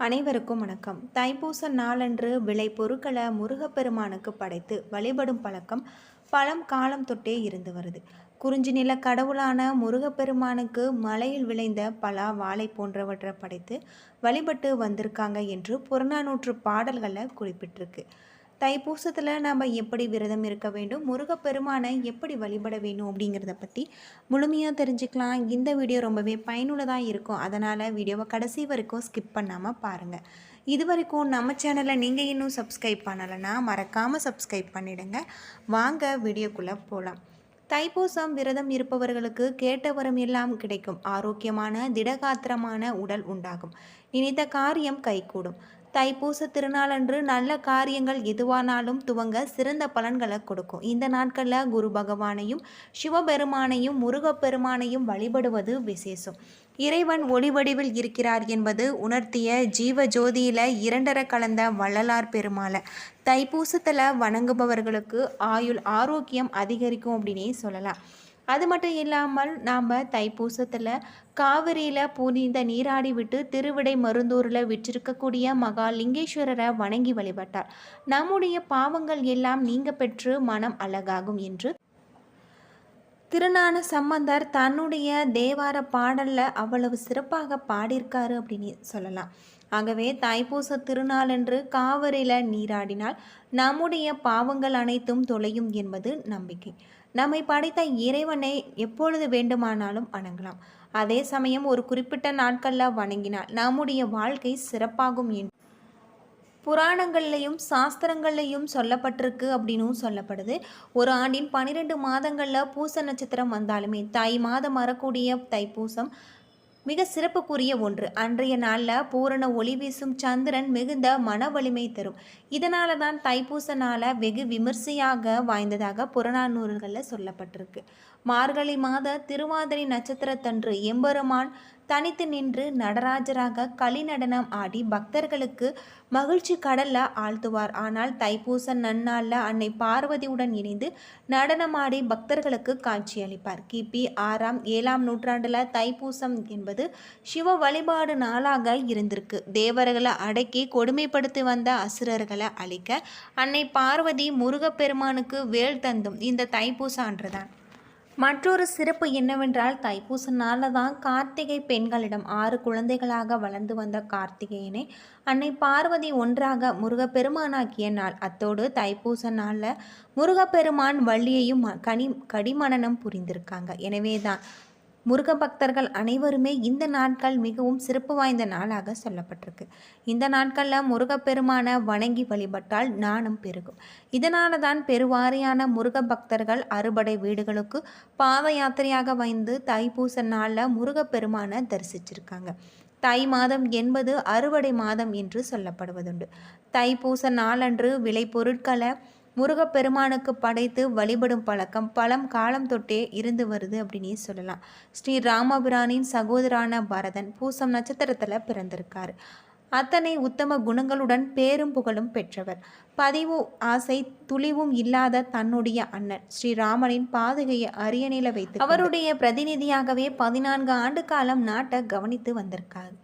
அனைவருக்கும் வணக்கம். தைப்பூச நாளன்று விளை பொருட்களை முருகப்பெருமானுக்கு படைத்து வழிபடும் பழக்கம் பழம் காலம் தொட்டே இருந்து வருது. குறிஞ்சி நில கடவுளான முருகப்பெருமானுக்கு மலையில் விளைந்த பலா வாழை போன்றவற்றை படைத்து வழிபட்டு வந்திருக்காங்க என்று புறநானூற்று பாடல்களில் குறிப்பிட்டிருக்கு. தைப்பூசத்தில் நாம் எப்படி விரதம் இருக்க வேண்டும் முருகப்பெருமானை எப்படி வழிபட வேணும் அப்படிங்கிறத பற்றி முழுமையாக தெரிஞ்சுக்கலாம். இந்த வீடியோ ரொம்பவே பயனுள்ளதாக இருக்கும். அதனால் வீடியோவை கடைசி வரைக்கும் ஸ்கிப் பண்ணாமல் பாருங்கள் இது வரைக்கும் நம்ம சேனலை நீங்கள் இன்னும் சப்ஸ்கிரைப் பண்ணலைன்னா மறக்காமல் சப்ஸ்கிரைப் பண்ணிடுங்க. வாங்க வீடியோக்குள்ளே போகலாம் தைப்பூசம் விரதம் இருப்பவர்களுக்கு கேட்டவரம் எல்லாம் கிடைக்கும். ஆரோக்கியமான திடகாத்திரமான உடல் உண்டாகும். நினைத்த காரியம் கைகூடும். தைப்பூச திருநாளன்று நல்ல காரியங்கள் எதுவானாலும் துவங்க சிறந்த பலன்களை கொடுக்கும். இந்த நாட்களில் குரு பகவானையும் சிவபெருமானையும் முருகப்பெருமானையும் வழிபடுவது விசேஷம். இறைவன் ஒளி வடிவில் இருக்கிறார் என்பது உணர்த்திய ஜீவ ஜோதியில இரண்டர கலந்த வள்ளலார் பெருமாளை. தைப்பூசத்தில் வணங்குபவர்களுக்கு ஆயுள் ஆரோக்கியம் அதிகரிக்கும் அப்படின்னே சொல்லலாம். அது மட்டும் இல்லாமல் நாம் தைப்பூசத்தில் காவிரியில் புனித நீராடி விட்டு திருவிடை மருந்தூரில் விற்றிருக்கக்கூடிய மகா லிங்கேஸ்வரரை வணங்கி வழிபட்டார். நம்முடைய பாவங்கள் எல்லாம் நீங்க பெற்று மனம் அழகாகும் என்று திருநான சம்பந்தர் தன்னுடைய தேவார பாடலில் அவ்வளவு சிறப்பாக பாடியிருக்காரு அப்படின்னு சொல்லலாம். ஆகவே தைப்பூச திருநாளன்று காவிரியில் நீராடினால் நம்முடைய பாவங்கள் அனைத்தும் தொலையும் என்பது நம்பிக்கை. நம்மை படைத்த இறைவனை எப்பொழுது வேண்டுமானாலும் வணங்கலாம். அதே சமயம் ஒரு குறிப்பிட்ட நாட்களில் வணங்கினால் நம்முடைய வாழ்க்கை சிறப்பாகும் என்று புராணங்கள்லையும் சாஸ்திரங்கள்லையும் சொல்லப்பட்டிருக்கு அப்படின்னும் சொல்லப்படுது. ஒரு ஆண்டின் பன்னிரெண்டு மாதங்களில் பூச நட்சத்திரம் வந்தாலுமே தை மாதம் வரக்கூடிய தைப்பூசம் மிக சிறப்புக்குரிய ஒன்று. அன்றைய நாளில் பூரண ஒளி வீசும் சந்திரன் மிகுந்த மன வலிமை தரும். இதனால தான் தைப்பூச நாளை வெகு விமர்சையாக வாய்ந்ததாக புறநானூறுகளில் சொல்லப்பட்டிருக்கு. மார்கழி மாத திருவாதிரை நட்சத்திரத்தன்று எம்பெருமான் தனித்து நின்று நடராஜராக களி நடனம் ஆடி பக்தர்களுக்கு மகிழ்ச்சி கடல்ல ஆழ்த்துவார். ஆனால் தைப்பூச நன்னாளில் அன்னை பார்வதியுடன் இணைந்து நடனமாடி பக்தர்களுக்கு காட்சியளிப்பார் கிபி ஆறாம் ஏழாம் நூற்றாண்டில் தைப்பூசம் என்பது சிவ வழிபாடு நாளாக இருந்திருக்கு. தேவர்களை அடக்கி கொடுமைப்படுத்தி வந்த அசுரர்களை அழிக்க அன்னை பார்வதி முருகப்பெருமானுக்கு வேல் தந்தும் இந்த தைப்பூசான்றுதான் மற்றொரு சிறப்பு என்னவென்றால் தைப்பூச நாளில் தான் கார்த்திகை பெண்களிடம் ஆறு குழந்தைகளாக வளர்ந்து வந்த கார்த்திகேயனை. அன்னை பார்வதி ஒன்றாக முருகப்பெருமானாக்கிய நாள். அத்தோடு தைப்பூச நாளில் முருகப்பெருமான் வள்ளியையும் கனி கடிமணனம் புரிந்திருக்காங்க. எனவே தான் முருக பக்தர்கள் அனைவருமே இந்த நாட்கள் மிகவும் சிறப்பு வாய்ந்த நாளாக சொல்லப்பட்டிருக்கு. இந்த நாட்களில் முருகப்பெருமான வணங்கி வழிபட்டால் நாணம் பெருகும். இதனால தான் பெருவாரியான முருக பக்தர்கள் அறுபடை வீடுகளுக்கு பாத யாத்திரையாக வந்து தைப்பூச நாளில் முருகப்பெருமானை தரிசிச்சிருக்காங்க. தை மாதம் என்பது அறுவடை மாதம் என்று சொல்லப்படுவதுண்டு. தைப்பூச நாளன்று விளைபொருட்களை முருகப்பெருமானுக்கு படைத்து வழிபடும் பழக்கம் பழம் காலம் தொட்டே இருந்து வருது அப்படின்னே சொல்லலாம். ஸ்ரீ ராமபிரானின் சகோதரான பரதன் பூசம் நட்சத்திரத்தில் பிறந்திருக்கார். அத்தனை உத்தம குணங்களுடன் பேரும் புகழும் பெற்றவர். பதிவு ஆசை துளிவும் இல்லாத தன்னுடைய அண்ணன் ஸ்ரீராமனின் பாதுகையை அரியணையில் வைத்து அவருடைய பிரதிநிதியாகவே பதினான்கு ஆண்டு காலம் நாட்டை கவனித்து வந்திருக்காரு.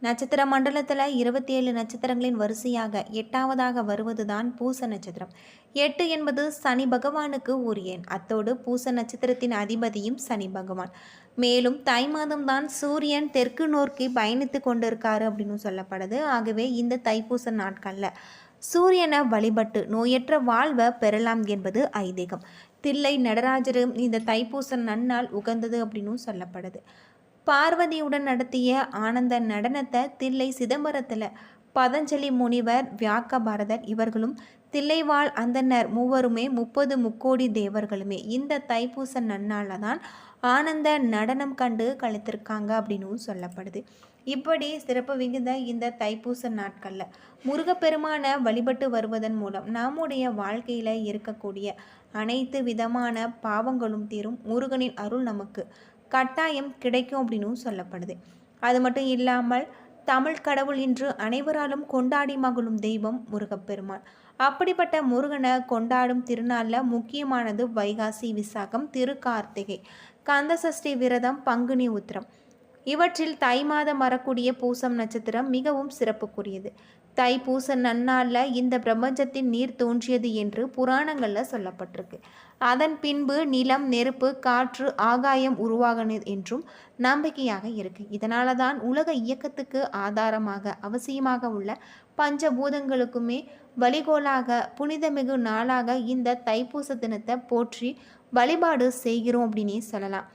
நட்சத்திர மண்டலத்தில் இருபத்தி ஏழு நட்சத்திரங்களின் வரிசையாக எட்டாவதாக வருவதுதான் பூச நட்சத்திரம். எட்டு என்பது சனி பகவானுக்கு உரிய எண். அத்தோடு பூச நட்சத்திரத்தின் அதிபதியும் சனி பகவான். மேலும் தை மாதம்தான் சூரியன் தெற்கு நோக்கி பயணித்து கொண்டிருக்காரு அப்படின்னு சொல்லப்படுது. ஆகவே இந்த தைப்பூச நாட்களில் சூரியனை வழிபட்டு நோயற்ற வாழ்வை பெறலாம் என்பது ஐதீகம். தில்லை நடராஜரும் இந்த தைப்பூச நன்னால் உகந்தது அப்படின்னு சொல்லப்படுது. பார்வதியுடன் நடத்திய ஆனந்த நடனத்தை தில்லை சிதம்பரத்தில் பதஞ்சலி முனிவர் வியாக்க பாரதர் இவர்களும் தில்லைவாழ் அந்தனர் மூவருமே முப்பது முக்கோடி தேவர்களுமே. இந்த தைப்பூச நன்னாளில் தான் ஆனந்த நடனம் கண்டு கழித்திருக்காங்க அப்படின்னு சொல்லப்படுது. இப்படி சிறப்பு மிகுந்த இந்த தைப்பூச நாட்களில் முருகப்பெருமான வழிபட்டு வருவதன் மூலம் நம்முடைய வாழ்க்கையில் இருக்கக்கூடிய அனைத்து விதமான பாவங்களும் தீரும். முருகனின் அருள் நமக்கு. கட்டாயம் கிடைக்கும் அப்படின்னு சொல்லப்படுது. அது மட்டும் இல்லாமல் தமிழ் கடவுள் இன்று அனைவராலும் கொண்டாடி மகளும் தெய்வம் முருகப்பெருமான். அப்படிப்பட்ட முருகனை கொண்டாடும் திருநாளில் முக்கியமானது வைகாசி விசாகம் திருக்கார்த்திகை. கந்தசஷ்டி விரதம் பங்குனி உத்திரம். இவற்றில் தை மாதம் வரக்கூடிய பூசம் நட்சத்திரம் மிகவும் சிறப்புக்குரியது. தை பூச நன்னாளில் இந்த பிரபஞ்சத்தின் நீர் தோன்றியது என்று புராணங்களில் சொல்லப்பட்டிருக்கு. அதன் பின்பு நிலம் நெருப்பு காற்று ஆகாயம் உருவாகினது என்றும் நம்பிக்கையாக இருக்கு. இதனால தான் உலக இயக்கத்துக்கு ஆதாரமாக அவசியமாக உள்ள பஞ்சபூதங்களுக்குமே வழிகோலாக புனிதமிகு நாளாக இந்த தைப்பூச தினத்தை போற்றி வழிபாடு செய்கிறோம் அப்படின்னே சொல்லலாம்.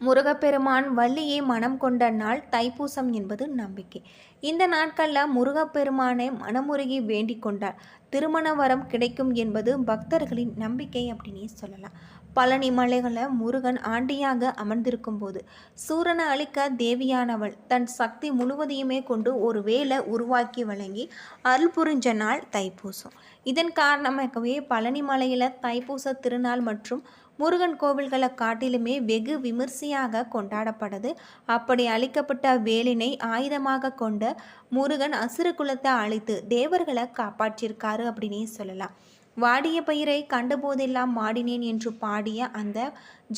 முருகப்பெருமான் வள்ளியை மனம் கொண்ட நாள் தைப்பூசம் என்பது நம்பிக்கை. இந்த நாட்களில் முருகப்பெருமானை மனமுருகி வேண்டிக் கொண்டார் திருமண வரம் கிடைக்கும் என்பது பக்தர்களின் நம்பிக்கை அப்படின்னே சொல்லலாம். பழனி மலைகளை முருகன் ஆண்டியாக அமர்ந்திருக்கும் போது சூரனை அழிக்க தேவியானவள் தன் சக்தி முழுவதையுமே கொண்டு ஒரு வேலை உருவாக்கி வழங்கி அருள் புரிஞ்ச நாள் தைப்பூசம். இதன் காரணமாகவே பழனி மலையில் தைப்பூச திருநாள் மற்றும் முருகன் கோவில்களை காட்டிலுமே வெகு விமர்சையாக கொண்டாடப்படுது அப்படி அளிக்கப்பட்ட வேலினை ஆயுதமாக கொண்ட முருகன் அசுர குலத்தை அழித்து தேவர்களை காப்பாற்றியிருக்காரு அப்படின்னே சொல்லலாம். வாடிய பயிரை கண்டபோதெல்லாம் மாடினேன் என்று பாடிய அந்த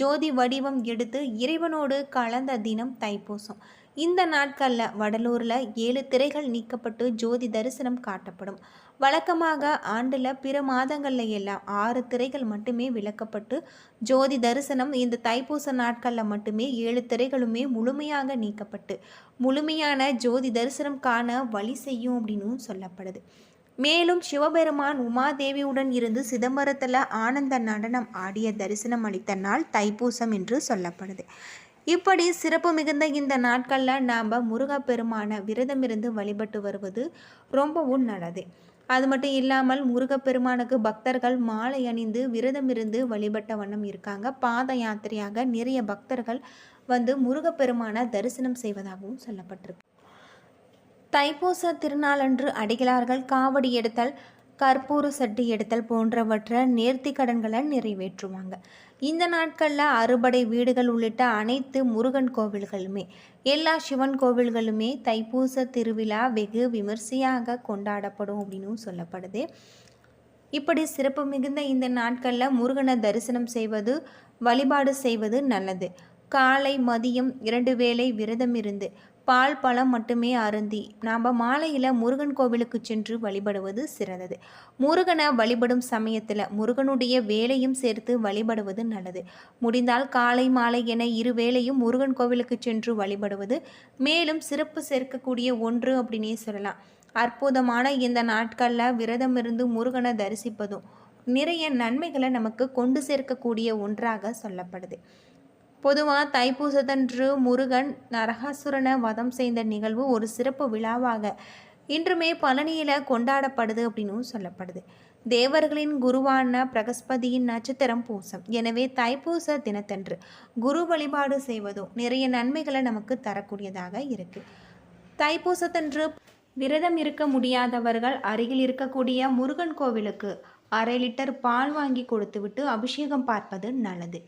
ஜோதி வடிவம் எடுத்து இறைவனோடு கலந்த தினம் தைப்பூசம். இந்த நாட்களில் வடலூரில் ஏழு திரைகள் நீக்கப்பட்டு ஜோதி தரிசனம் காட்டப்படும். வழக்கமாக ஆண்டில் பிற மாதங்களில் எல்லாம் ஆறு திரைகள் மட்டுமே விளக்கப்பட்டு ஜோதி தரிசனம் இந்த தைப்பூச நாட்களில் மட்டுமே ஏழு திரைகளுமே முழுமையாக நீக்கப்பட்டு முழுமையான ஜோதி தரிசனம் காண வழி செய்யும் அப்படின்னு சொல்லப்படுது. மேலும் சிவபெருமான் உமாதேவியுடன் இருந்து சிதம்பரத்தில் ஆனந்த நடனம் ஆடிய தரிசனம் அளித்த நாள் தைப்பூசம் என்று சொல்லப்படுது. இப்படி சிறப்பு மிகுந்த இந்த நாட்களில் நாம் முருகப்பெருமான விரதமிருந்து வழிபட்டு வருவது ரொம்பவும் நல்லது. அது மட்டும் இல்லாமல் முருகப்பெருமானுக்கு பக்தர்கள் மாலை அணிந்து விரதமிருந்து வழிபட்ட வண்ணம் இருக்காங்க. பாத யாத்திரையாக நிறைய பக்தர்கள் வந்து முருகப்பெருமான தரிசனம் செய்வதாகவும் சொல்லப்பட்டிருக்கு. தைப்பூச திருநாளன்று அடிகளார்கள் காவடி எடுத்தல் கற்பூர சட்டி எடுத்தல் போன்றவற்றை நேர்த்தி கடன்களை நிறைவேற்றுவாங்க. இந்த நாட்களில் அறுபடை வீடுகள் உள்ளிட்ட அனைத்து முருகன் கோவில்களுமே எல்லா சிவன் கோவில்களுமே தைப்பூச திருவிழா வெகு விமர்சையாக கொண்டாடப்படும் அப்படின்னு சொல்லப்படுது. இப்படி சிறப்பு மிகுந்த இந்த நாட்களில் முருகனை தரிசனம் செய்வது வழிபாடு செய்வது நல்லது. காலை மதியம் இரண்டு வேளை விரதம் இருந்து பால் பழம் மட்டுமே அருந்தி. நாம் மாலையில் முருகன் கோவிலுக்கு சென்று வழிபடுவது சிறந்தது. முருகனை வழிபடும் சமயத்தில் முருகனுடைய வேலையும் சேர்த்து வழிபடுவது நல்லது. முடிந்தால் காலை மாலை என இரு வேளையும் முருகன் கோவிலுக்கு சென்று வழிபடுவது மேலும் சிறப்பு சேர்க்கக்கூடிய ஒன்று அப்படின்னே சொல்லலாம். அற்புதமான இந்த நாட்களில் விரதம் இருந்து முருகனை தரிசிப்பதும் நிறைய நன்மைகளை நமக்கு கொண்டு சேர்க்கக்கூடிய ஒன்றாக சொல்லப்படுது. பொதுவாக தைப்பூசத்தன்று முருகன் நரகாசுரனை வதம் செய்த நிகழ்வு ஒரு சிறப்பு விழாவாக. இன்றுமே பழனியில் கொண்டாடப்படுது அப்படின்னு சொல்லப்படுது. தேவர்களின் குருவான பிரகஸ்பதியின் நட்சத்திரம் பூசம். எனவே தைப்பூச தினத்தன்று குரு வழிபாடு செய்வதும் நிறைய நன்மைகளை நமக்கு தரக்கூடியதாக இருக்கு. தைப்பூசத்தன்று விரதம் இருக்க முடியாதவர்கள் அருகில் இருக்கக்கூடிய முருகன் கோவிலுக்கு அரை லிட்டர் பால் வாங்கி கொடுத்துவிட்டு அபிஷேகம் பார்ப்பது நல்லது.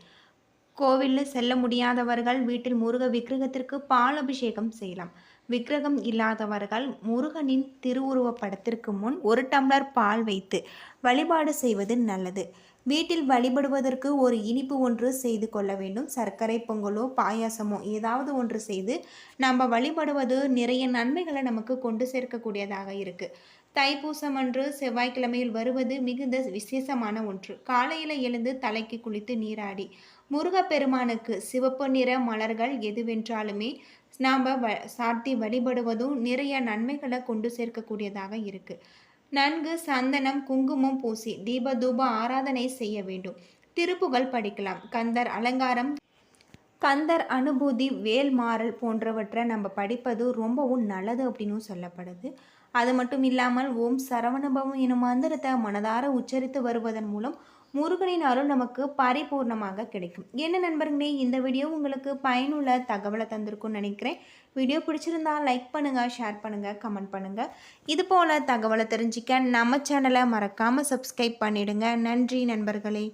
கோவிலில் செல்ல முடியாதவர்கள் வீட்டில் முருக விக்கிரகத்திற்கு பால் அபிஷேகம் செய்யலாம். விக்கிரகம் இல்லாதவர்கள் முருகனின் திருவுருவ படத்திற்கு முன் ஒரு டம்ளர் பால் வைத்து வழிபாடு செய்வது நல்லது. வீட்டில் வழிபடுவதற்கு ஒரு இனிப்பு ஒன்று செய்து கொள்ள வேண்டும். சர்க்கரை பொங்கலோ பாயாசமோ ஏதாவது ஒன்று செய்து நம்ம வழிபடுவது நிறைய நன்மைகளை நமக்கு கொண்டு சேர்க்கக்கூடியதாக இருக்குது தைப்பூசம் அன்று செவ்வாய்க்கிழமையில் வருவது மிகுந்த விசேஷமான ஒன்று. காலையில் எழுந்து தலைக்கு குளித்து நீராடி முருகப்பெருமானுக்கு சிவப்பு நிற மலர்கள் எதுவென்றாலுமே நாம் வ சாத்தி வழிபடுவதும் நிறைய நன்மைகளை கொண்டு சேர்க்கக்கூடியதாக இருக்குது நன்கு சந்தனம் குங்குமம் பூசி தீப தூப ஆராதனை செய்ய வேண்டும். திருப்புகள் படிக்கலாம். கந்தர் அலங்காரம் கந்தர் அனுபூதி வேல் மாறல் போன்றவற்றை நம்ம படிப்பது ரொம்பவும் நல்லது அப்படின்னு சொல்லப்படுது. அது மட்டும் இல்லாமல் ஓம் சரவணபவம் எனும் மந்திரத்தை மனதார உச்சரித்து வருவதன் மூலம் முருகனின் அருள் நமக்கு பரிபூர்ணமாக கிடைக்கும். என்ன நண்பர்களே இந்த வீடியோ உங்களுக்கு பயனுள்ள தகவலை தந்திருக்கும்னு நினைக்கிறேன். வீடியோ பிடிச்சிருந்தா லைக் பண்ணுங்கள் ஷேர் பண்ணுங்கள் கமெண்ட் பண்ணுங்கள் இது போல் தகவலை தெரிஞ்சிக்க நம்ம சேனலை மறக்காமல் சப்ஸ்கிரைப் பண்ணிவிடுங்க நன்றி நண்பர்களே.